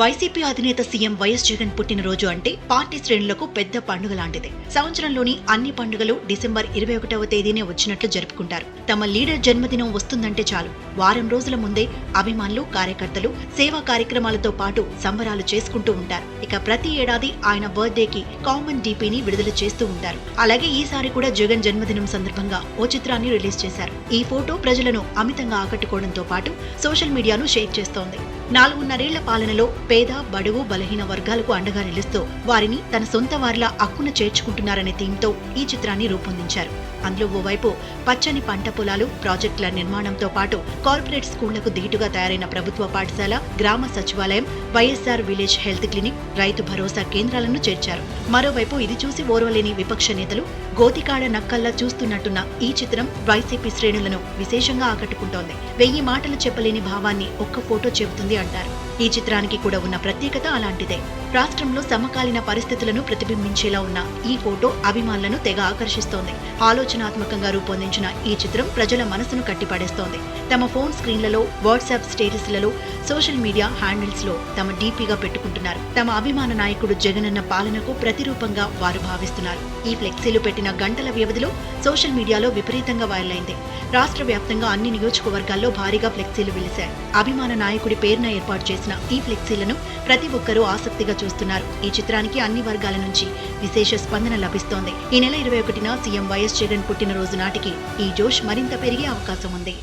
YCP అధినేత CM YS Jagan పుట్టినరోజు అంటే పార్టీ శ్రేణులకు పెద్ద పండుగ లాంటిది. సంవత్సరంలోని అన్ని పండుగలు డిసెంబర్ ఇరవై ఒకటవ తేదీనే వచ్చినట్లు జరుపుకుంటారు. తమ లీడర్ జన్మదినం వస్తుందంటే చాలు. వారం రోజుల ముందే అభిమానులు కార్యకర్తలు సేవా కార్యక్రమాలతో పాటు సంబరాలు చేసుకుంటూ ఉంటారు. ఇక ప్రతి ఏడాది ఆయన బర్త్డేకి కామన్ డీపీని విడుదల చేస్తూ ఉంటారు. అలాగే ఈసారి కూడా జగన్ జన్మదినం సందర్భంగా ఓ చిత్రాన్ని రిలీజ్ చేశారు. ఈ ఫోటో ప్రజలను అమితంగా ఆకట్టుకోవడంతో పాటు సోషల్ మీడియాను షేర్ చేస్తోంది. నాలుగున్నరేళ్ళ పాలనలో పేద బడుగు బలహీన వర్గాలకు అండగా నిలుస్తూ వారిని తన సొంత వారిలా అక్కున చేర్చుకుంటున్నారనే థీమ్తో ఈ చిత్రాన్ని రూపొందించారు. అందులో ఓవైపు పచ్చని పంట పొలాలు ప్రాజెక్టుల నిర్మాణంతో పాటు కార్పొరేట్ స్కూళ్ళకు ధీటుగా తయారైన ప్రభుత్వ పాఠశాల గ్రామ సచివాలయం YSR village health clinic Rythu Bharosa కేంద్రాలను చేర్చారు. మరోవైపు ఇది చూసి ఓర్వలేని విపక్ష నేతలు గోతికాడ నక్కల్లా చూస్తున్నట్టున్న ఈ చిత్రం వైసీపీ శ్రేణులను విశేషంగా ఆకట్టుకుంటోంది. వెయ్యి మాటలు చెప్పలేని భావాన్ని ఒక్క ఫోటో చెబుతుంది అంటారు. ఈ చిత్రానికి కూడా ఉన్న ప్రత్యేకత అలాంటిదే. రాష్ట్రంలో సమకాలీన పరిస్థితులను ప్రతిబింబించేలా ఉన్న ఈ ఫోటో అభిమానులను తెగ ఆకర్షిస్తోంది. ఆలోచనాత్మకంగా రూపొందించిన ఈ చిత్రం ప్రజల మనసును కట్టిపడేస్తోంది. తమ ఫోన్ స్క్రీన్లలో వాట్సాప్ స్టేటస్లలో సోషల్ మీడియా హ్యాండిల్స్లో తమ డీపీగా పెట్టుకుంటున్నారు. తమ అభిమాన నాయకుడు జగనన్న పాలనకు ప్రతిరూపంగా వారు భావిస్తున్నారు. ఈ ఫ్లెక్సీలు పెట్టిన గంటల వ్యవధిలో సోషల్ మీడియాలో విపరీతంగా వైరల్ అయింది రాష్ట్ర వ్యాప్తంగా అన్ని నియోజకవర్గాల్లో భారీగా ఫ్లెక్సీలు వెలిశాయి. అభిమాన నాయకుడి పేరున ఏర్పాటు చేసిన ఈ ఫ్లెక్సీలను ప్రతి ఒక్కరూ ఆసక్తిగా చూస్తున్నారు. ఈ చిత్రానికి అన్ని వర్గాల నుంచి విశేష స్పందన లభిస్తోంది. ఈ నెల ఇరవై ఒకటిన సీఎం వైఎస్ జగన్ పుట్టినరోజు నాటికి ఈ జోష్ మరింత పెరిగే అవకాశం ఉంది.